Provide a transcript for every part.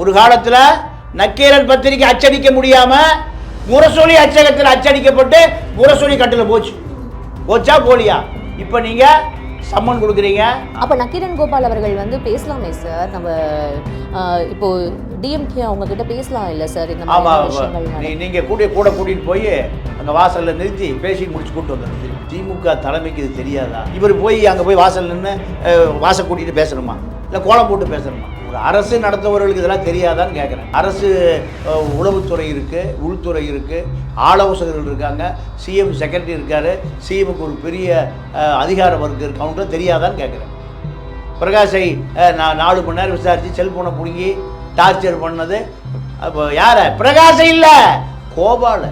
ஒரு காலத்தில் நக்கீரன் பத்திரிக்கை அச்சடிக்க முடியாம முரசொலி அச்சகத்தில் அச்சடிக்கப்பட்டு முரசொலி கட்டில் போச்சு. போச்சா போலியா? இப்போ நீங்க சம்மன் கொடுக்குறீங்க. அப்ப நக்கீரன் கோபால் அவர்கள் வந்து பேசலாமே சார். நம்ம இப்போ டிஎம்கே அவங்க கிட்ட பேசலாம் இல்ல சார் இந்த மாதிரி விஷயங்கள். நீங்க கூட கூட கூட்டிட்டு போய் அங்க வாசல்ல நிறுத்தி பேசி முடிச்சு கூட்டு வந்துடுது திமுக தலைமைக்கு இது தெரியாதா? இவர் போய் அங்க போய் வாசல் நின்று வாசல் கூட்டிட்டு பேசணுமா? இல்ல கோலம் போட்டு பேசணுமா? ஒரு அரசு நடத்துபவர்களுக்கு இதெல்லாம் தெரியாதான்னு கேட்குறேன் அரசு உளவுத்துறை இருக்கு உள்துறை இருக்கு ஆலோசகர்கள் இருக்காங்க. சிஎம் செக்ரட்டரி இருக்காரு. சிஎம்க்கு ஒரு பெரிய அதிகார வர்க்கம் இருக்கு. அவங்களுக்கு தெரியாதான்னு கேட்குறேன் பிரகாஷை நான் நாலு மணி நேரம் விசாரித்து செல்ஃபோனை பிடுங்கி டார்ச்சர் பண்ணது. அப்போ யார? பிரகாஷ் இல்லை. கோபால.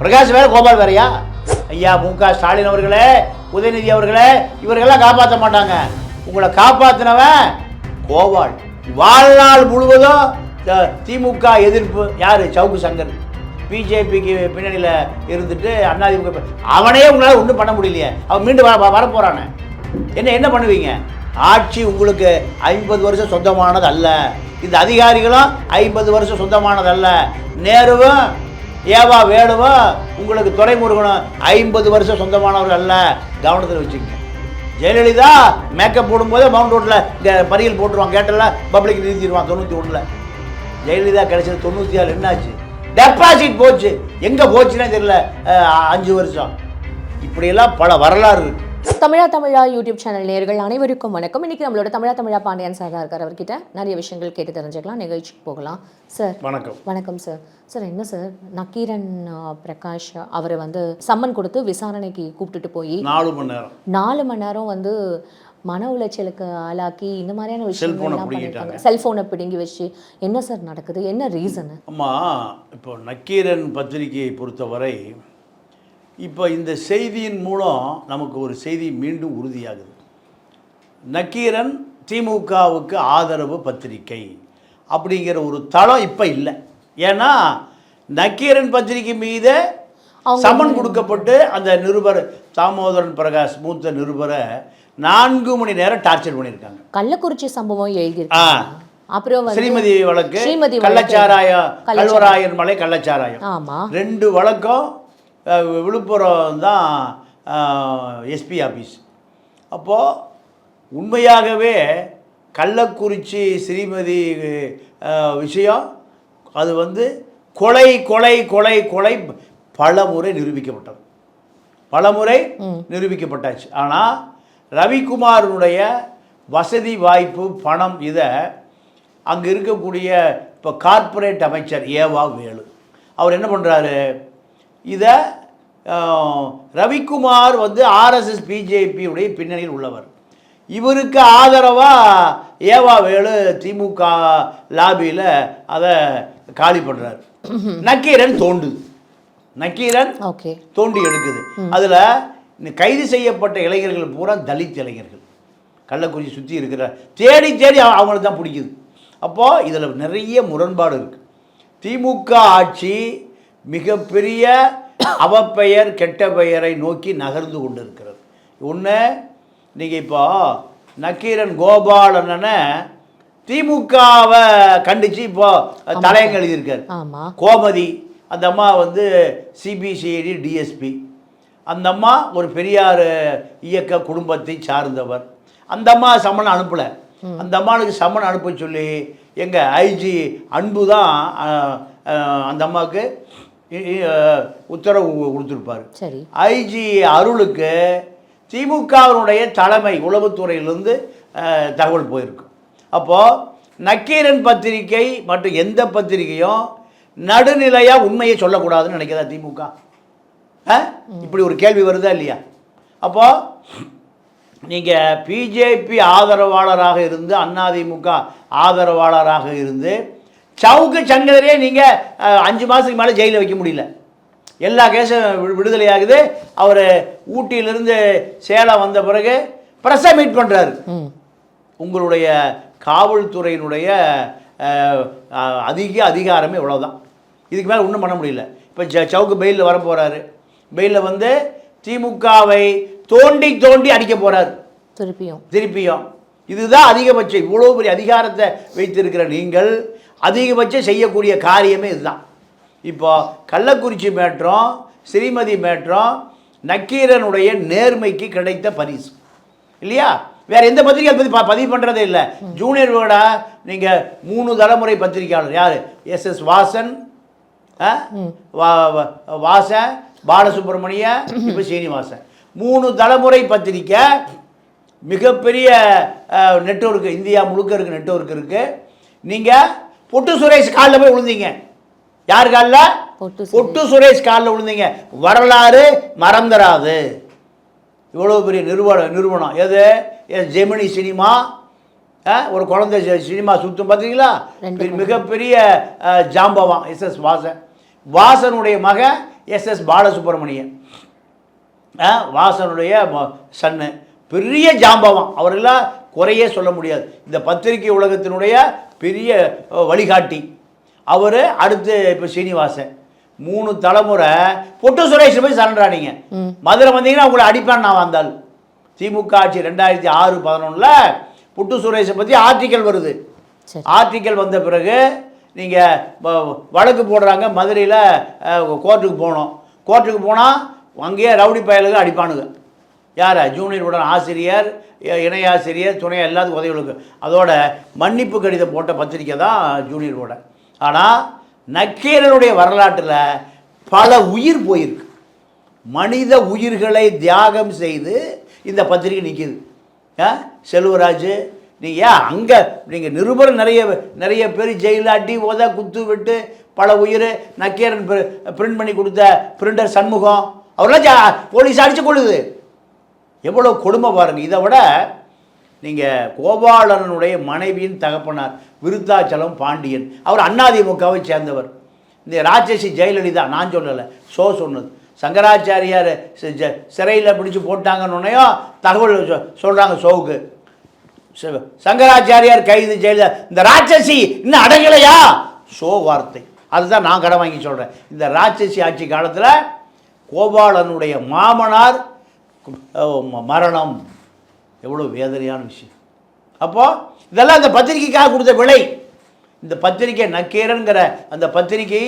பிரகாஷ் வேற கோபால் வேறயா? ஐயா மு க ஸ்டாலின் அவர்களே உதயநிதி அவர்களே இவர்களெல்லாம் காப்பாற்ற மாட்டாங்க. உங்களை காப்பாற்றினவன் கோபால். வாழ்நாள் முழுவதும் த- திமுக எதிர்ப்பு யார்? சவுக்கு சங்கர். பிஜேபிக்கு பின்னணியில் இருந்துட்டு அதிமுக அவனே உங்களால் ஒன்றும் பண்ண முடியலையே. அவன் மீண்டும் வர வரப்போகிறானே என்ன என்ன பண்ணுவீங்க? ஆட்சி உங்களுக்கு ஐம்பது வருஷம் சொந்தமானது அல்ல இந்த அதிகாரிகளும் ஐம்பது வருஷம் சொந்தமானதல்ல. நேருவும் ஏவா வேணுவும் உங்களுக்கு துறைமுருகனும் ஐம்பது வருஷம் சொந்தமானவர்கள் அல்ல. கவனத்தில் வச்சுக்கங்க ஜெயலலிதா மேக்கப் போடும்போதே மவுண்ட் ரோட்டில் இந்த பரியல் போட்டுருவான் கேட்டெல்லாம் பப்ளிக் நிறுத்திடுவான் தொண்ணூற்றி ஒன்றில் ஜெயலலிதா கிடைச்சது தொண்ணூற்றி ஆறு என்னாச்சு? டெபாசிட் போச்சு. எங்கே போச்சுன்னே தெரியல அஞ்சு வருஷம். இப்படியெல்லாம் பல வரலாறு இருக்குது தமிழா தமிழா யூடியூப் சேனல் நேயர்கள் அனைவருக்கும் வணக்கம். இன்னைக்கு நம்மளோட தமிழா தமிழா பாண்டியன் சார் தான் இருக்கார் அவர்கிட்ட நிறைய விஷயங்கள் கேட்டு தெரிஞ்சுக்கலாம் நிகழ்ச்சிக்கு போகலாம். சார் வணக்கம். வணக்கம் சார் சார் என்ன சார் நக்கீரன் பிரகாஷ் அவரை வந்து சம்மன் கொடுத்து விசாரணைக்கு கூப்பிட்டுட்டு போய் நாலு மணி நேரம். நாலு மணி நேரம் வந்து மன உளைச்சலுக்கு ஆளாக்கி இந்த மாதிரியான விஷயங்கள்லாம். பண்ணிட்டாங்க. செல்போனை பிடுங்கி வச்சு என்ன சார் நடக்குது? என்ன ரீசனு அம்மா இப்போ நக்கீரன் பத்திரிகையை பொறுத்தவரை இப்போ இந்த செய்தியின் மூலம் நமக்கு ஒரு செய்தி மீண்டும் உறுதியாகுது நக்கீரன் திமுகவுக்கு ஆதரவு பத்திரிகை அப்படிங்கிற ஒரு தளம் இப்போ இல்லை ஏன்னா நக்கீரன் பத்திரிகை மீது சம்மன் கொடுக்கப்பட்டு அந்த நிருபர் தாமோதரன் பிரகாஷ் மூத்த நிருபரை நான்கு மணி நேரம் டார்ச்சர் பண்ணியிருக்காங்க கள்ளக்குறிச்சி சம்பவம். எழுதியிருக்காங்க அப்புறம் ஸ்ரீமதி வழக்கு. கள்ளச்சாராயம். கல்வராயன் மலை கள்ளச்சாராயம் ரெண்டு வழக்கம் விழுப்புரம் தான் எஸ்பி ஆஃபீஸ் அப்போது உண்மையாகவே கள்ளக்குறிச்சி ஸ்ரீமதி விஷயம் அது வந்து கொலை கொலை கொலை கொலை பல முறை நிரூபிக்கப்பட்டது. பல முறை நிரூபிக்கப்பட்டாச்சு. ஆனால் ரவிக்குமாரனுடைய வசதி வாய்ப்பு பணம் இதை அங்கே இருக்கக்கூடிய இப்போ கார்ப்பரேட் அமைச்சர் ஏவா வேலு. அவர் என்ன பண்ணுறாரு இதை ரவிக்குமார் வந்து ஆர்எஸ்எஸ் பிஜேபியுடைய பின்னணியில் உள்ளவர். இவருக்கு ஆதரவாக ஏவா வேலு திமுக லாபியில் அதை காலி பண்ணுறாரு நக்கீரன் தோண்டுது நக்கீரன் ஓகே. தோண்டி எடுக்குது. அதில் கைது செய்யப்பட்ட இளைஞர்கள் பூரா தலித் இளைஞர்கள். கள்ளக்குறிச்சி சுற்றி இருக்கிற தேடி தேடி அவ- அவங்களுக்கு தான் பிடிக்குது. அப்போது இதில் நிறைய முரண்பாடு இருக்குது திமுக ஆட்சி மிகப்பெரிய அவப்பெயர் கெட்ட பெயரை நோக்கி நகர்ந்து கொண்டு இருக்கிறது ஒன்று நீங்கள் இப்போ நக்கீரன் கோபாலனை திமுகவை கண்டித்து இப்போ தலையங்க எழுதியிருக்காரு. கோமதி அந்த அம்மா வந்து சிபிசிஐடி டிஎஸ்பி அந்த அம்மா ஒரு பெரியார் இயக்க குடும்பத்தை சார்ந்தவர். அந்த அம்மா சம்மன் அனுப்பலை. அந்த அம்மாவுக்கு சம்மன் அனுப்ப சொல்லி எங்கள் ஐஜி அன்பு தான் அந்த அம்மாவுக்கு உத்தரவு கொடுத்துருப்பார். சரி. ஐஜி அருளுக்கு திமுகவினுடைய தலைமை உளவுத்துறையிலிருந்து தகவல் போயிருக்கு. அப்போது நக்கீரன் பத்திரிகை மற்றும் எந்த பத்திரிகையும் நடுநிலையாக உண்மையை சொல்லக்கூடாதுன்னு நினைக்கிறதா திமுக? இப்படி ஒரு கேள்வி வருதா இல்லையா? அப்போது நீங்கள் பிஜேபி ஆதரவாளராக இருந்து அதிமுக ஆதரவாளராக இருந்து சவுக்கு சங்கரையே நீங்கள் அஞ்சு மாதத்துக்கு மேலே ஜெயிலில் வைக்க முடியல. எல்லா கேஸும் வி- விடுதலையாகுது. அவர் ஊட்டியிலிருந்து சேலம் வந்த பிறகு ப்ரெஸ்ஸை மீட் பண்ணுறாரு உங்களுடைய காவல்துறையினுடைய அதிக அதிகாரமே இவ்வளவுதான். இதுக்கு மேலே ஒன்றும் பண்ண முடியல. இப்போ ஜ சவுக்கு பெயிலில் வர போகிறாரு பெயிலில் வந்து திமுகவை தோண்டி தோண்டி அடிக்க போகிறாரு திருப்பியும். திருப்பியும். இதுதான் அதிகபட்சம். இவ்வளோ பெரிய அதிகாரத்தை வைத்திருக்கிற நீங்கள் அதிகபட்சம் செய்யக்கூடிய காரியமே இதுதான். இப்போ கள்ளக்குறிச்சி மேற்றம் ஸ்ரீமதி மேற்றம் நக்கீரனுடைய நேர்மைக்கு கிடைத்த பரிசு. இல்லையா? வேற எந்த பத்திரிகை பற்றி ப- பதிவு பண்ணுறதே இல்லை. ஜூனியர் விகடா நீங்கள் மூணு தலைமுறை பத்திரிகையாளர். யார்? எஸ். எஸ். வாசன் ஆ? வா- வா- வாசன் பாலசுப்ரமணிய இப்போ சீனிவாசன். மூணு தலைமுறை பத்திரிக்கை மிகப்பெரிய நெட்வொர்க் இந்தியா முழுக்க இருக்கு நெட்வொர்க் இருக்கு. நீங்கள் பொட்டு சுரேஷ் காலில் போய் விழுந்தீங்க யார் காலில்? பொட்டு சுரேஷ். காலில் விழுந்தீங்க வரலாறு மறந்துடாது இவ்வளோ பெரிய நிறுவனம் நிறுவனம். எது? S Gemini cinema. ஒரு குழந்தை சினிமா சுத்தம் பார்த்தீங்களா மிகப்பெரிய அஹ், ஜாம்பவான் எஸ் எஸ் வாசன். வாசனுடைய மகன் எஸ் எஸ் பாலசுப்ரமணியன். வாசனுடைய சன்னு. பெரிய ஜாம்பவான். அவரெல்லாம் குறையே சொல்ல முடியாது. இந்த பத்திரிகை உலகத்தினுடைய பெரிய வழிகாட்டி. அவர் அடுத்து இப்போ சீனிவாசன். மூணு தலைமுறை பொட்டு சுரேஷ் போய் சரண்டானீங்க மதுரை வந்தீங்கன்னா உங்களை அடிப்பேன் நான் வந்தால். திமுக ஆட்சி ரெண்டாயிரத்தி ஆறு பதினொன்றில் புட்டு சுரேஷை பற்றி ஆர்டிக்கல் வருது. ஆர்டிக்கல் வந்த பிறகு நீங்கள் வழக்கு போடுறாங்க மதுரையில் கோர்ட்டுக்கு போகணும் கோர்ட்டுக்கு போனால் அங்கேயே ரவுடி பயலுக்கு அடிப்பானுங்க. யார்? ஜூனியர் உடன் ஆசிரியர் இ- இணை ஆசிரியர் துணை எல்லாத்துக்கும் உதவிகளுக்கு. அதோட மன்னிப்பு கடிதம் போட்ட பத்திரிக்கை தான் ஜூனியர் உடன் ஆனால் நக்கீரனுடைய வரலாற்றில் பல உயிர் போயிருக்கு. மனித உயிர்களை தியாகம் செய்து இந்த பத்திரிகை நிற்கிது ஆ? செல்வராஜ் நீங்கள் ஏன் அங்கே நீங்கள் நிருபர் நிறைய நிறைய பேர் ஜெயிலாட்டி உத குத்து விட்டு பல உயிர் நக்கீரன் பிரிண்ட் பண்ணி கொடுத்த பிரிண்டர் சண்முகம் அவரெல்லாம் ஜா- போலீஸ் அடிச்சு கொள்ளுது எவ்வளோ கொடுமை பாருங்கள் இதை விட நீங்கள் கோபாலனுடைய மனைவியின் தகப்பனார் விருத்தாச்சலம் பாண்டியன் அவர் அண்ணாதிமுகவை சேர்ந்தவர். இந்த ராட்சசி ஜெயலலிதா நான் சொல்லலை ஷோ சொன்னது. சங்கராச்சாரியார் சிறையில் பிடிச்சு போட்டாங்கன்னுனையும் தகவல் சொல்கிறாங்க சோவுக்கு. ஷோவுக்கு ச- சங்கராச்சாரியார் கைது ஜெயலலிதா இந்த ராட்சசி இன்னும் அடங்கலையா? ஷோ வார்த்தை. அதுதான் நான் கடன் வாங்கி சொல்கிறேன் இந்த ராட்சசி ஆட்சி காலத்தில் கோபாலனுடைய மாமனார் மரணம். எவ்வளோ வேதனையான விஷயம். அப்போ இதெல்லாம் அந்த பத்திரிக்கைக்காக கொடுத்த விலை. இந்த பத்திரிக்கை நக்கீரன்கிற அந்த பத்திரிக்கை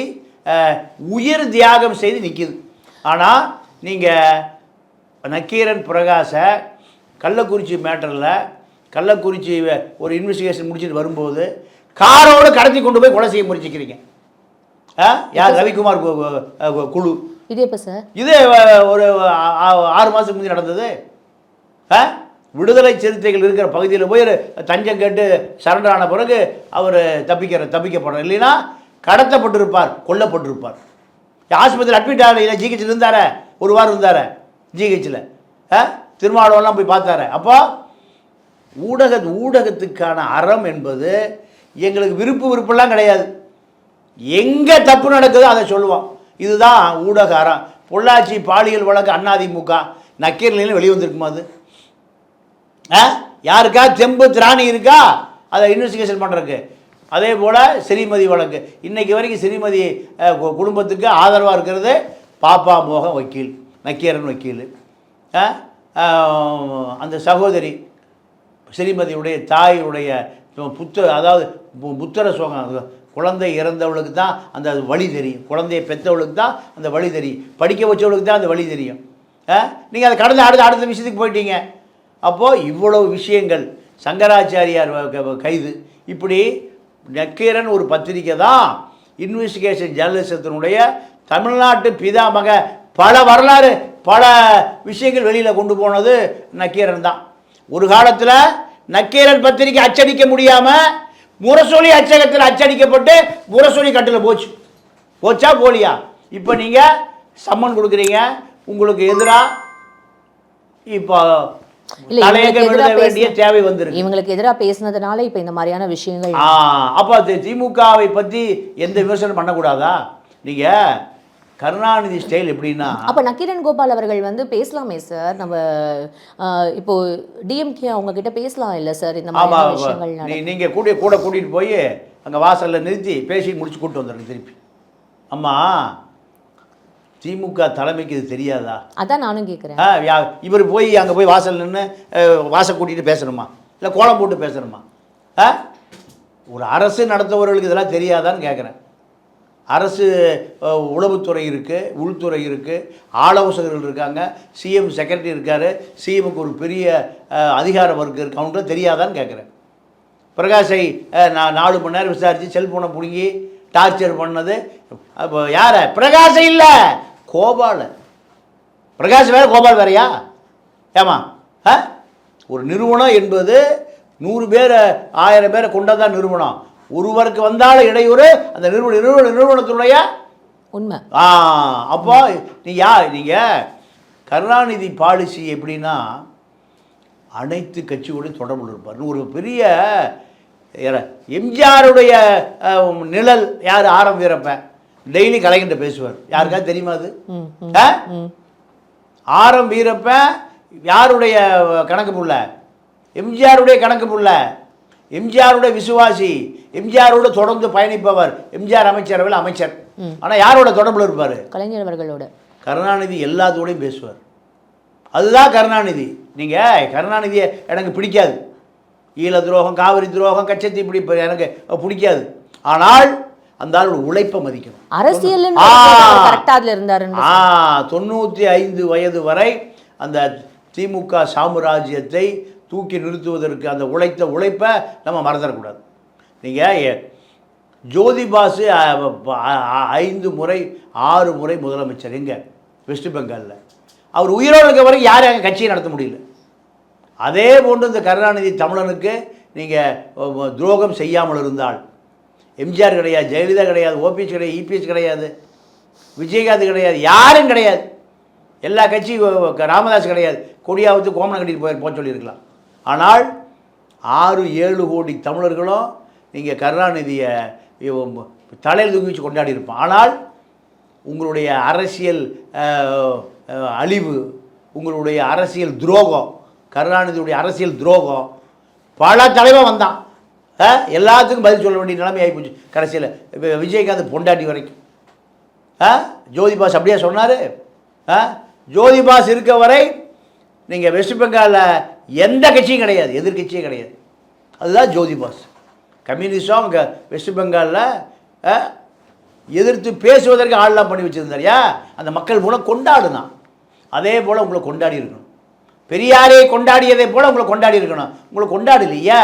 அஹ், உயிர் தியாகம் செய்து நிற்கிது ஆனால் நீங்கள் நக்கீரன் பிரகாச கள்ளக்குறிச்சி மேட்டரில் கள்ளக்குறிச்சி ஒரு இன்வெஸ்டிகேஷன் முடிச்சுட்டு வரும்போது காரோடு கடத்தி கொண்டு போய் கொலை செய்ய முயற்சிக்கிறீங்க? யார்? ரவிக்குமார் குழு. இது எப்போ சார்? இது ஒரு ஆறு மாதத்துக்கு முந்தி நடந்தது. ஆ? விடுதலை சிறுத்தைகள் இருக்கிற பகுதியில் போய் தஞ்சம் கேட்டு சரண்டர் ஆன பிறகு அவர் தப்பிக்கிற தப்பிக்கப்படும் இல்லைன்னா கடத்தப்பட்டிருப்பார் கொல்லப்பட்டிருப்பார். ஆஸ்பத்திரியில் அட்மிட் ஆகல ஜிஹெச்சில் இருந்தாரே ஒரு வாரம் இருந்தார் ஜிஹெச்சில் திருமாவளவெல்லாம் போய் பார்த்தாரு. அப்போ ஊடக ஊடகத்துக்கான அறம் என்பது எங்களுக்கு விருப்பு விருப்பெல்லாம் கிடையாது. எங்கே தப்பு நடக்குதோ அதை சொல்லுவோம். இதுதான் ஊடக அறம் பொள்ளாச்சி பாலியல் வழக்கு அதிமுக நக்கீரலையும் வெளிவந்திருக்குமா அது? ஆ? யாருக்கா? தெம்பு திராணி இருக்கா? அதை இன்வெஸ்டிகேஷன் பண்ணுறதுக்கு அதே போல் சிறிமதி வழக்கு. இன்னைக்கு வரைக்கும் ஸ்ரீமதி கு- குடும்பத்துக்கு ஆதரவாக இருக்கிறது பாப்பா மோகன் வக்கீல் நக்கீரன் வக்கீல். ஆ? அந்த சகோதரி ஸ்ரீமதியுடைய தாயுடைய புத்த அதாவது பு- புத்திர சோகம் குழந்தை இறந்தவளுக்கு தான் அந்த வழி தெரியும். குழந்தையை பெற்றவளுக்கு தான் அந்த வழி தெரியும். படிக்க வச்சவளுக்கு தான் அந்த வழி தெரியும். நீங்கள் அதை கடந்து அடுத்த அடுத்த விஷயத்துக்கு போயிட்டீங்க. அப்போது இவ்வளவு விஷயங்கள். சங்கராச்சாரியார் க- கைது. இப்படி நக்கீரன் ஒரு பத்திரிக்கை தான் இன்வெஸ்டிகேஷன் ஜேர்னலிசத்தினுடைய தமிழ்நாட்டு பிதாமக பல வரலாறு பல விஷயங்கள் வெளியில் கொண்டு போனது நக்கீரன் தான். ஒரு காலத்தில் நக்கீரன் பத்திரிக்கை அச்சடிக்க முடியாமல் முரசொலி அச்சகத்தில் அச்சடிக்கப்பட்டு முரசொலி கட்டில் போச்சு. போச்சா? போலியா? இப்போ நீங்கள் சம்மன் கொடுக்குறீங்க. உங்களுக்கு எதிராக இப்போ இவங்களுக்கு எதிராக பேசுனதுனால இப்போ இந்த மாதிரியான விஷயங்கள் அப்போ திமுகவை பற்றி எந்த விமர்சனம் பண்ணக்கூடாதா? நீங்கள் கருணாநிதி ஸ்டைல் எப்படின்னா அப்ப நக்கீரன் கோபால் அவர்கள் வந்து பேசலாமே சார் நம்ம இப்போ டிஎம்கே அவங்க கிட்ட பேசலாம் இல்ல சார் இந்த நடக்குது. நீங்கள் கூட கூட கூட்டிகிட்டு போய் அங்கே வாசலில் நிறுத்தி பேசி முடிச்சு கூட்டு வந்துடுங்க திருப்பி. அம்மா திமுக தலைமைக்கு இது தெரியாதா? அதான் நானும் கேக்குறேன். ஆ இவர் போய் அங்கே போய் வாசல் நின்று வாசல் கூட்டிகிட்டு பேசணுமா? இல்லை கோலம் போட்டு பேசணுமா? ஆ? ஒரு அரசு நடத்துபவர்களுக்கு இதெல்லாம் தெரியாதான்னு கேட்குறேன் அரசு உளவுத்துறை இருக்குது உள்துறை இருக்குது ஆலோசகர்கள் இருக்காங்க சிஎம் செக்ரட்டரி இருக்கார் சிஎம்க்கு ஒரு பெரிய அதிகார வர்க்கம் இருக்குது அவங்களுக்கு தெரியாதான்னு கேட்குறேன் பிரகாஷை நான் நாலு மணி நேரம் விசாரித்து செல்ஃபோனை பிடுங்கி டார்ச்சர் பண்ணது அப்போ யாரை? பிரகாஷை இல்லை! கோபால. பிரகாஷ் வேறு கோபால் வேறயா? ஏமா ஆ ஒரு நிறுவனம் என்பது நூறு பேரை ஆயிரம் பேரை கொண்டதான் நிறுவனம். ஒருவருக்கு வந்தாலும் இடையூறு அந்த நிறுவன நிறுவன நிறுவனத்தினுடைய உண்மை. ஆ அப்போ நீ யா நீங்கள் கருணாநிதி பாலிசி எப்படின்னா அனைத்து கட்சியோடையும் தொடர்புல இருப்பார். ஒரு பெரிய எம்ஜிஆருடைய நிழல் யார் ஆரம் வீரப்பன் டெய்லி கலைஞர்கிட்ட பேசுவார். யாருக்காவது தெரியுமா அது? ஆரம் வீரப்பன் யாருடைய கணக்கு புள்ள? எம்ஜிஆருடைய கணக்கு புள்ள. எம்ஜிஆருடைய விசுவாசி எம்ஜிஆரோட தொடர்ந்து பயணிப்பவர் எம்ஜிஆர் அமைச்சரவையில் அமைச்சர். ஆனால் யாரோட தொடர்பில் இருப்பார்? கலைஞர் அவர்களோட. கருணாநிதி எல்லாத்தோடையும் பேசுவார். அதுதான் கருணாநிதி. நீங்கள் கருணாநிதியை எனக்கு பிடிக்காது. ஈழ துரோகம் காவிரி துரோகம் கச்சத்தி இப்படி இப்ப எனக்கு பிடிக்காது. ஆனால் அந்த ஆளோட உழைப்பை மதிக்கணும். அரசியல் தொண்ணூற்றி ஐந்து வயது வரை அந்த திமுக சாம்ராஜ்யத்தை தூக்கி நிறுத்துவதற்கு அந்த உழைத்த உழைப்பை நம்ம மறந்துடக்கூடாது. நீங்கள் ஜோதி பாசு ஐந்து முறை ஆறு முறை முதலமைச்சர் எங்கே? வெஸ்ட் பெங்காலில். அவர் உயிரோடு இருக்க வரை யாரும் அங்கே கட்சியை நடத்த முடியல. அதே போன்று இந்த கருணாநிதி தமிழனுக்கு நீங்கள் துரோகம் செய்யாமல் இருந்தால் எம்ஜிஆர் கிடையாது ஜெயலலிதா கிடையாது ஓபிஎஸ் கிடையாது இபிஎஸ் கிடையாது விஜயகாந்த் கிடையாது யாரும் கிடையாது. எல்லா கட்சி ராமதாஸ் கிடையாது. கொடியாவத்து கோமனம் கட்டிட்டு போய் போக சொல்லியிருக்கலாம். ஆனால் ஆறு ஏழு கோடி தமிழர்களும் நீங்கள் கருணாநிதியை தலையில் தூக்கி வச்சு கொண்டாடி இருப்போம் ஆனால் உங்களுடைய அரசியல் அழிவு உங்களுடைய அரசியல் துரோகம் கருணாநிதியுடைய அரசியல் துரோகம் பல தலைவன் வந்தான். எல்லாத்துக்கும் பதில் சொல்ல வேண்டிய நிலைமை ஆகிப்போச்சு கடைசியில் இப்போ விஜயகாந்த் பொண்டாட்டி வரைக்கும். ஆ ஜோதி பாஸ் அப்படியே சொன்னார். ஆ ஜோதி பாஸ் இருக்க வரை நீங்கள் வெஸ்ட் பெங்காலில் எந்த கட்சியும் கிடையாது எதிர்க்கட்சியே கிடையாது. அதுதான் ஜோதி பாஸ் கம்யூனிஸ்டும் அவங்க வெஸ்ட் பெங்காலில் ஆ, எதிர்த்து பேசுவதற்கு ஆள்லாம் பண்ணி வச்சுருந்தாரியா அந்த மக்கள் மூலம் கொண்டாடுனான். அதே போல் உங்களை கொண்டாடி இருக்கணும். பெரியாரே கொண்டாடியதை போல் உங்களை கொண்டாடி இருக்கணும். உங்களை கொண்டாடலையா?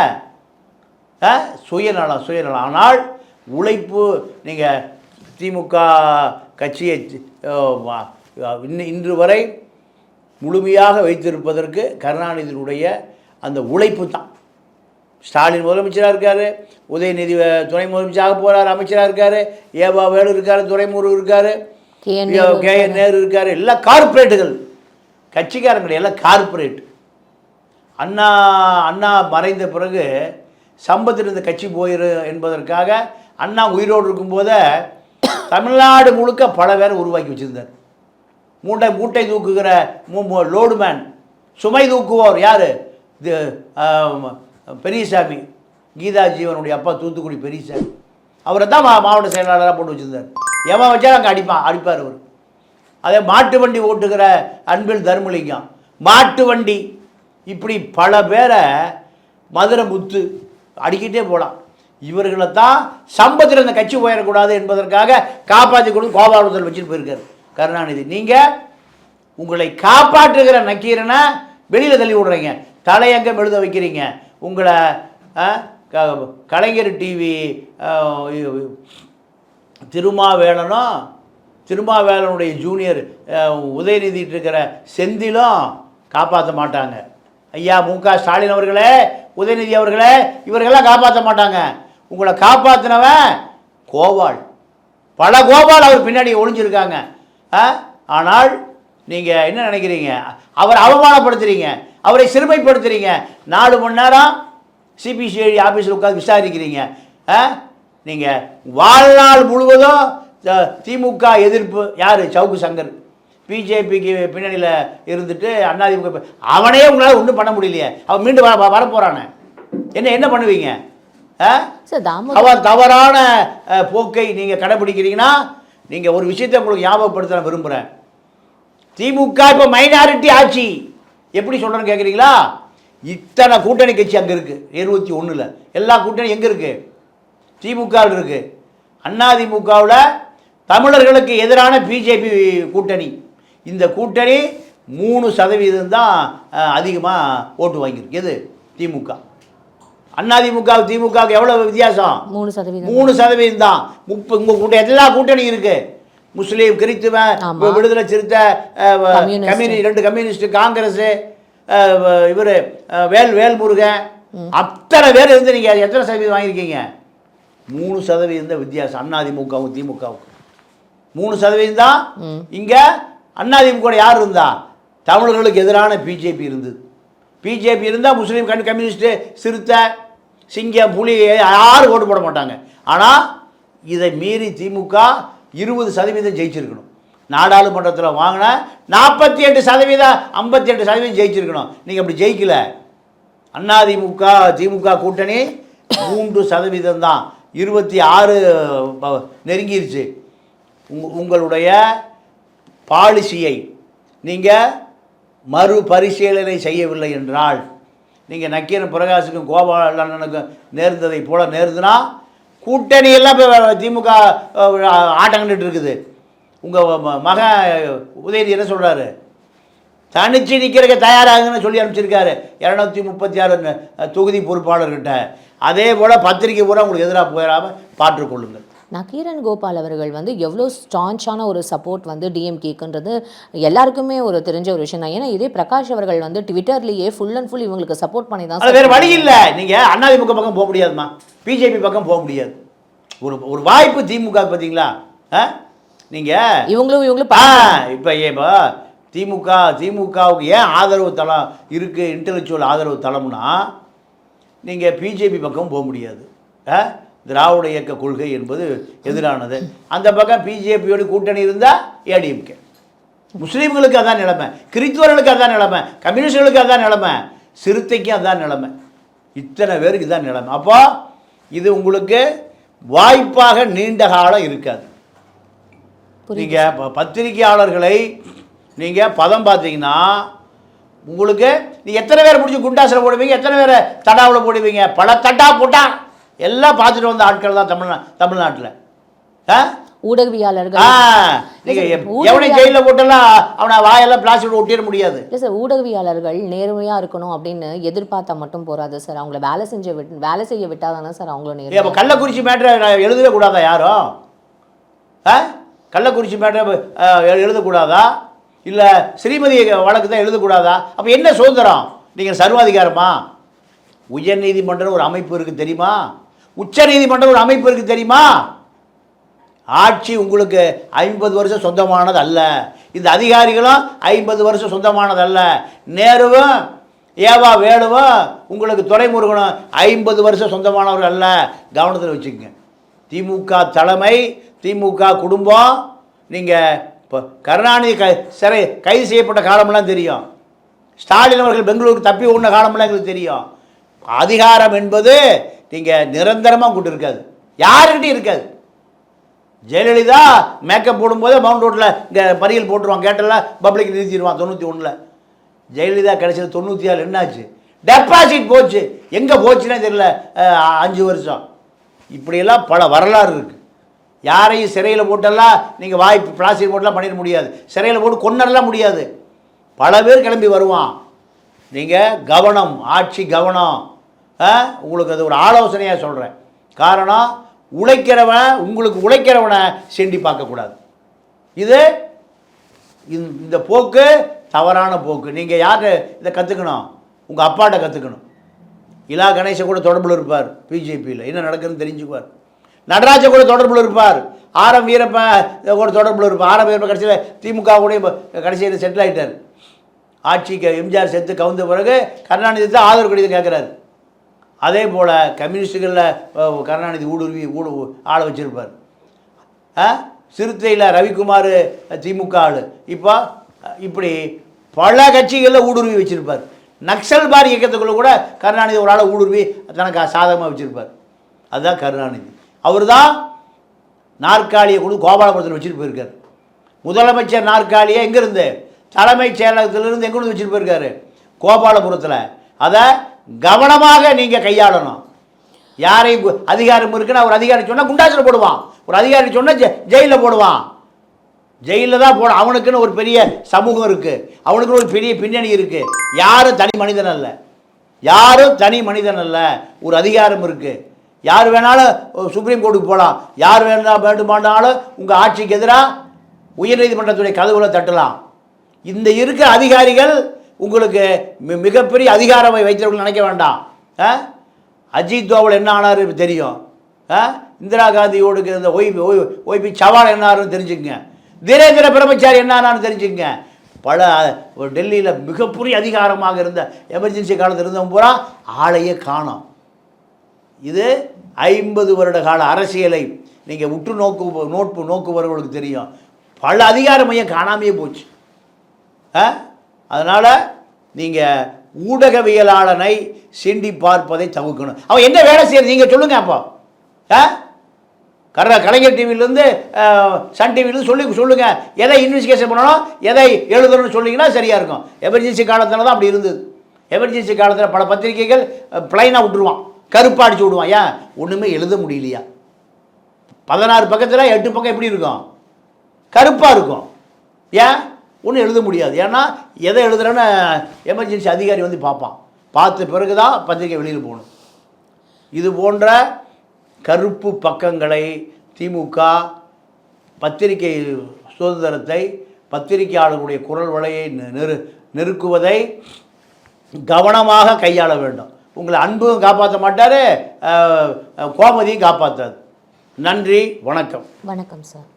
ஆ? சுயநலம் சுயநலம். ஆனால் உழைப்பு நீங்கள் திமுக கட்சியை இன்று வரை முழுமையாக வைத்திருப்பதற்கு கருணாநிதியினுடைய அந்த உழைப்பு தான். ஸ்டாலின் முதலமைச்சராக இருக்கார் உதயநிதி துணை முதலமைச்சராக போகிறார் அமைச்சராக இருக்கார் ஏபா வேலு இருக்கார் துரைமுருகு இருக்கார் கே என் நேரு இருக்கார் எல்லாம் கார்ப்பரேட்டுகள் கட்சிக்காரங்க கிடையாது, எல்லாம் கார்ப்பரேட். அண்ணா அண்ணா மறைந்த பிறகு சம்பத்தில் இருந்த கட்சி போயிரு என்பதற்காக அண்ணா உயிரோடு இருக்கும்போதே தமிழ்நாடு முழுக்க பல பேரை உருவாக்கி வச்சிருந்தார். மூட்டை மூட்டை தூக்குகிற மூ- லோடு மேன் சுமை தூக்குவோர் யார்? இது பெரியசாமி. கீதா ஜீவனுடைய அப்பா தூத்துக்குடி பெரியசாமி. அவரை தான் மா மாவட்ட செயலாளராக போட்டு வச்சுருந்தார். எவன் வச்சா அங்கே அடிப்பான் அடிப்பார் அவர். அதே மாட்டு வண்டி ஓட்டுகிற அன்பில் தர்மலிங்கம். மாட்டு வண்டி. இப்படி பல பேரை மதுரை முத்து அடிக்கிட்டே போகலாம் இவர்களை தான் சம்பத்தில் இந்த கட்சி உயரக்கூடாது என்பதற்காக காப்பாற்றி கொடுத்து கோபாலத்தில் வச்சுட்டு போயிருக்காரு. கருணாநிதி நீங்கள் உங்களை காப்பாற்றுகிற நக்கீரனை வெளியில் தள்ளி விடுறீங்க. தலையங்கம் எழுத வைக்கிறீங்க. உங்களை க- கலைஞர் டிவி திருமாவேலனும் திருமாவேலனுடைய ஜூனியர் அஹ், உதயநிதிட்டு இருக்கிற செந்திலும் காப்பாற்ற மாட்டாங்க. ஐயா மு க ஸ்டாலின் அவர்களே உதயநிதி அவர்களே இவர்களெல்லாம் காப்பாற்ற மாட்டாங்க. உங்களை காப்பாற்றினவன் கோபால். பல கோபால் அவர் பின்னாடி ஒளிஞ்சிருக்காங்க. ஆனால் நீங்கள் என்ன நினைக்கிறீங்க? அவரை அவமானப்படுத்துறீங்க. அவரை சிறுமைப்படுத்துறீங்க. நாலு மணி நேரம் சிபிசிஐடி ஆஃபீஸில் உட்காந்து விசாரிக்கிறீங்க. நீங்கள் வாழ்நாள் முழுவதும் திமுக எதிர்ப்பு யார்? சவுக்கு சங்கர். பிஜேபிக்கு பின்னணியில் இருந்துட்டு அதிமுக அவனே உங்களால் ஒன்றும் பண்ண முடியலையே. அவன் மீண்டும் வர வர போகிறானே என்ன என்ன பண்ணுவீங்க? அவர் தவறான போக்கை நீங்கள் கடைபிடிக்கிறீங்கன்னா நீங்கள் ஒரு விஷயத்தை உங்களுக்கு ஞாபகப்படுத்த நான் விரும்புகிறேன் திமுக இப்போ மைனாரிட்டி ஆட்சி. எப்படி சொல்கிறேன்னு கேட்குறீங்களா இத்தனை கூட்டணி கட்சி அங்கே இருக்குது இருபத்தி ஒன்றில் எல்லா கூட்டணி எங்கே இருக்குது திமுக இருக்குது இருக்கு அதிமுகவில் தமிழர்களுக்கு எதிரான பிஜேபி கூட்டணி. இந்த கூட்டணி மூணு சதவீதம் தான் அதிகமாக ஓட்டு வாங்கியிருக்கு. எது? திமுக. அதிமுக திமுகவுக்கு எவ்வளோ வித்தியாசம்? மூணு சதவீதம். மூணு சதவீதம் தான் முப்ப உங்கள் கூட்டம் எல்லா கூட்டணி இருக்கு. முஸ்லீம் கிறித்துவன். விடுதலை சிறுத்தை. கம்யூனி ரெண்டு கம்யூனிஸ்ட் காங்கிரஸ் இவர் வேல் வேல்முருகன். அத்தனை பேர் இருந்து நீங்கள் எத்தனை சதவீதம் வாங்கியிருக்கீங்க? மூணு சதவீதம் தான் வித்தியாசம். அதிமுகவும் திமுகவுக்கு மூணு சதவீதம் தான் இங்கே அதிமுக யார் இருந்தா? தமிழர்களுக்கு எதிரான பிஜேபி இருந்தது. பிஜேபி இருந்தால் முஸ்லீம் கண் கம்யூனிஸ்ட்டு சிறுத்தை சிங்கம் புலி யாரும் ஓட்டு போட மாட்டாங்க. ஆனால் இதை மீறி திமுக இருபது சதவீதம் ஜெயிச்சிருக்கணும். நாடாளுமன்றத்தில் வாங்கின நாற்பத்தி எட்டு சதவீதம் ஐம்பத்தி எட்டு சதவீதம் ஜெயிச்சிருக்கணும். நீங்கள் அப்படி ஜெயிக்கல. அதிமுக திமுக கூட்டணி மூன்று சதவீதம் தான். இருபத்தி ஆறு ப- நெருங்கிருச்சு. உங்களுடைய பாலிசியை நீங்கள் மறுபரிசீலனை செய்யவில்லை என்றால் நீங்கள் நக்கீரன் பிரகாஷுக்கும் கோபாலண்ணனுக்கும் நேர்ந்ததை போல நேர்ந்துனா கூட்டணி எல்லாம் இப்போ திமுக ஆட்டங்கண்டுட்டு இருக்குது. உங்கள் மகன் உதயநிதி என்ன சொல்கிறாரு தனிச்சு நிற்கிறக்க தயாராகுன்னு சொல்லி அனுப்பிச்சிருக்காரு. இரநூத்தி முப்பத்தி ஆறு தொகுதி பொறுப்பாளர்கிட்ட. அதே போல் பத்திரிக்கை பூரா உங்களுக்கு எதிராக போயிடாமல் பார்த்துக்கொள்ளுங்கள் பாற்றுக்கொள்ளுங்கள் நக்கீரன் கோபால் அவர்கள் வந்து எவ்வளோ ஸ்டான்ச்சான ஒரு சப்போர்ட் வந்து டிஎம்கேக்குன்றது எல்லாருக்குமே ஒரு தெரிஞ்ச ஒரு விஷயம் தான். ஏன்னா இதே பிரகாஷ் அவர்கள் வந்து ட்விட்டர்லேயே ஃபுல் அண்ட் ஃபுல் இவங்களுக்கு சப்போர்ட் பண்ணி தான் வேறு வழி இல்லை. நீங்கள் அதிமுக பக்கம் போக முடியாதும்மா. பிஜேபி பக்கம் போக முடியாது. ஒரு ஒரு வாய்ப்பு திமுக பார்த்தீங்களா ஆ? நீங்கள் இவங்களும் இவங்களும் இப்போ இப்போ திமுக திமுகவுக்கு ஏன் ஆதரவு தளம் இருக்குது இன்டெலெக்சுவல் ஆதரவு தளம்னா நீங்கள் பிஜேபி பக்கம் போக முடியாது. ஆ? திராவிட இயக்க கொள்கை என்பது எதிரானது. அந்த பக்கம் பிஜேபியோட கூட்டணி இருந்தால் ஏடிஎம்கே முஸ்லீம்களுக்கு அதான் நிலைமை. கிறிஸ்துவர்களுக்கு அதான் நிலைமை. கம்யூனிஸ்டுகளுக்கு அதான் நிலைமை. சிறுத்தைக்கும் அதான் நிலைமை. இத்தனை பேருக்கு இதான் நிலைமை. அப்போ இது உங்களுக்கு வாய்ப்பாக நீண்ட காலம் இருக்காது. நீங்கள் பத்திரிகையாளர்களை நீங்கள் பதம் பார்த்தீங்கன்னா உங்களுக்கு நீ எத்தனை பேரை பிடிச்சி குண்டாசில் போடுவீங்க? எத்தனை பேரை தடாவில் போடுவீங்க? பல தட்டா போட்டா எல்லாம் பார்த்துட்டு வந்த ஆட்கள் தான் தமிழ்நா தமிழ்நாட்டில். ஆ? ஊடகவியாளர்கள் எவனை ஜெயிலில் போட்டெல்லாம் அவனை வாயெல்லாம் பிளாஸ்டிக் ஒட்டிட முடியாது. இல்லை சார் ஊடகவியாளர்கள் நேர்மையாக இருக்கணும் அப்படின்னு எதிர்பார்த்தா மட்டும் போறாது சார். அவங்கள வேலை செஞ்ச விட் வேலை செய்ய விட்டால் தானே சார் அவங்களும் நேர்மை அப்போ கள்ளக்குறிச்சி மேட்ரை எழுதவே கூடாதா யாரும் ஆ? கள்ளக்குறிச்சி மேட்ரை எழுதக்கூடாதா? இல்லை ஸ்ரீமதி வழக்கு தான் எழுதக்கூடாதா? அப்போ என்ன சுதந்திரம்? நீங்கள் சர்வாதிகாரமா? உயர் நீதிமன்றம் ஒரு அமைப்பு இருக்குது தெரியுமா? உச்ச ஒரு அமைப்பு இருக்குது தெரியுமா? ஆட்சி உங்களுக்கு ஐம்பது வருஷம் சொந்தமானது அல்ல இந்த அதிகாரிகளும் ஐம்பது வருஷம் சொந்தமானது அல்ல நேருவும் ஏவா வேலுவும் உங்களுக்கு துறைமுருகனும் ஐம்பது வருஷம் சொந்தமானவர்கள் அல்ல. கவனத்தில் வச்சுக்கோங்க. திமுக தலைமை திமுக குடும்பம் நீங்கள் இப்போ கருணாநிதி க சிறை கைது செய்யப்பட்ட காலமெல்லாம் தெரியும். ஸ்டாலின் அவர்கள் பெங்களூருக்கு தப்பி ஓடின காலமெல்லாம் எங்களுக்கு தெரியும். அதிகாரம் என்பது நீங்கள் நிரந்தரமாக கூட்டு இருக்காது. யாருக்கிட்டையும் இருக்காது. ஜெயலலிதா மேக்கப் போடும்போது மவுண்ட் ரோட்டில் இங்கே பரியல் போட்டுருவான் கேட்டெல்லாம் பப்ளிக் நிறுத்திடுவான் தொண்ணூற்றி ஒன்றில் ஜெயலலிதா கிடைச்சது தொண்ணூற்றி ஆறு என்னாச்சு? டெபாசிட் போச்சு. எங்கே போச்சுன்னே தெரியல அஞ்சு வருஷம். இப்படியெல்லாம் பல வரலாறு இருக்குது யாரையும் சிறையில் போட்டெல்லாம் நீங்கள் வாய்ப்பு பிளாஸ்டிக் போட்டெல்லாம் பண்ணிட முடியாது. சிறையில் போட்டு கொன்னரெல்லாம் முடியாது. பல பேர் கிளம்பி வருவான். நீங்கள் கவனம் ஆட்சி கவனம். உங்களுக்கு அது ஒரு ஆலோசனையாக சொல்கிறேன் காரணம் உழைக்கிறவன் உங்களுக்கு உழைக்கிறவனை செண்டி பார்க்கக்கூடாது. இது இந்த- போக்கு தவறான போக்கு. நீங்கள் யார் இதை கற்றுக்கணும் உங்கள் அப்பாட்ட கற்றுக்கணும் இலா கணேச கூட தொடர்பில் இருப்பார் பிஜேபியில். என்ன நடக்குதுன்னு தெரிஞ்சுக்குவார். நடராஜ கூட தொடர்பில் இருப்பார். ஆரம் வீரப்பன் கூட தொடர்பில் இருப்பார். ஆரம் வீரப்பன் கடைசியில் திமுக கூட கடைசியில் செட்டில் ஆகிட்டார் ஆட்சிக்கு எம்ஜிஆர் செத்து கவுந்த பிறகு கருணாநிதி தான் ஆதரவு கடிதம் கேட்குறாரு. அதே போல் கம்யூனிஸ்டுகளில் கருணாநிதி ஊடுருவி ஊடு ஆளை வச்சுருப்பார். சிறுத்தையில் ரவிக்குமார் திமுக ஆள். இப்போ இப்படி பல கட்சிகளில் ஊடுருவி வச்சுருப்பார். நக்சல் பார் இயக்கத்துக்குள்ள கூட கருணாநிதி ஒரு ஆளை ஊடுருவி தனக்கு சாதகமாக வச்சுருப்பார். அதுதான் கருணாநிதி. அவர் தான் நாற்காலியை கொண்டு கோபாலபுரத்தில் வச்சுட்டு போயிருக்கார். முதலமைச்சர் நாற்காலியை எங்கேருந்து? தலைமைச் செயலகத்திலிருந்து எங்கே கொண்டு வச்சுட்டு போயிருக்காரு? கோபாலபுரத்தில். அதை கவனமாக நீங்கள் கையாளணும். யாரை அதிகாரம் இருக்குன்னா ஒரு அதிகாரி சொன்னால் குண்டாசில் போடுவான். ஒரு அதிகாரி சொன்னால் ஜெ ஜெயிலில் போடுவான். ஜெயிலில் தான் போட அவனுக்குன்னு ஒரு பெரிய சமூகம் இருக்குது அவனுக்குன்னு ஒரு பெரிய பின்னணி இருக்குது யாரும் தனி மனிதன் அல்ல. யாரும் தனி மனிதன் அல்ல. ஒரு அதிகாரம் இருக்குது யார் வேணாலும் சுப்ரீம் கோர்ட்டுக்கு போகலாம் யார் வேணா வேண்டுமானாலும் உங்கள் ஆட்சிக்கு எதிராக உயர்நீதிமன்றத்துடைய கதவுகளை தட்டலாம். இந்த இருக்க அதிகாரிகள் உங்களுக்கு மி- மிகப்பெரிய அதிகாரம் வைத்தவர்கள் நினைக்க வேண்டாம். ஆ? அஜித் தோவல் என்ன ஆனார் தெரியும். ஆ? இந்திரா காந்தியோடு ஓய்வு ஒய்பி ஓய்பி சவால் என்ன ஆனாருன்னு தெரிஞ்சுக்கங்க. தீரேந்திர பிரம்மச்சாரி என்ன ஆனான்னு தெரிஞ்சுக்கங்க. பல டெல்லியில் மிகப்பெரிய அதிகாரமாக இருந்த எமர்ஜென்சி காலத்தில் இருந்தவங்க பூரா ஆளையே காணோம். இது ஐம்பது வருட கால அரசியலை நீங்கள் உற்று நோக்கு நோட்பு நோக்குபவர்களுக்கு தெரியும். பல அதிகார மையம் காணாமையே போச்சு. ஆ? அதனால் நீங்கள் ஊடகவியலாளனை சிண்டி பார்ப்பதை தவிர்க்கணும். அவன் என்ன வேலை செய்யறது? நீங்கள் சொல்லுங்க அப்போ. ஆ? கர கலைஞர் டிவிலேருந்து சன் டிவிலேருந்து சொல்லி சொல்லுங்கள் எதை இன்வெஸ்டிகேஷன் பண்ணணும்? எதை எழுதணும்னு சொன்னீங்கன்னா சரியாக இருக்கும். எமர்ஜென்சி காலத்தில் தான் அப்படி இருந்தது. எமர்ஜென்சி காலத்தில் பல பத்திரிகைகள் பிளைனாக விட்டுருவான். கருப்பாக அடிச்சு விடுவான். ஏன்? ஒன்றுமே எழுத முடியலையா? பதினாறு பக்கத்தில் எட்டு பக்கம் எப்படி இருக்கும்? கருப்பாக இருக்கும். ஏன்? ஒன்றும் எழுத முடியாது. ஏன்னா எதை எழுதுறேன்னு எமர்ஜென்சி அதிகாரி வந்து பார்ப்பான். பார்த்த பிறகு தான் பத்திரிக்கை வெளியில் போகணும். இது போன்ற கருப்பு பக்கங்களை திமுக பத்திரிகை சுதந்திரத்தை பத்திரிகையாளர்களுடைய குரல் வலையை நெ- நெரு நெருக்குவதை கவனமாக கையாள வேண்டும். உங்களை அன்பும் காப்பாற்ற மாட்டார் கோமதியும் காப்பாற்றாது நன்றி வணக்கம். வணக்கம் சார்.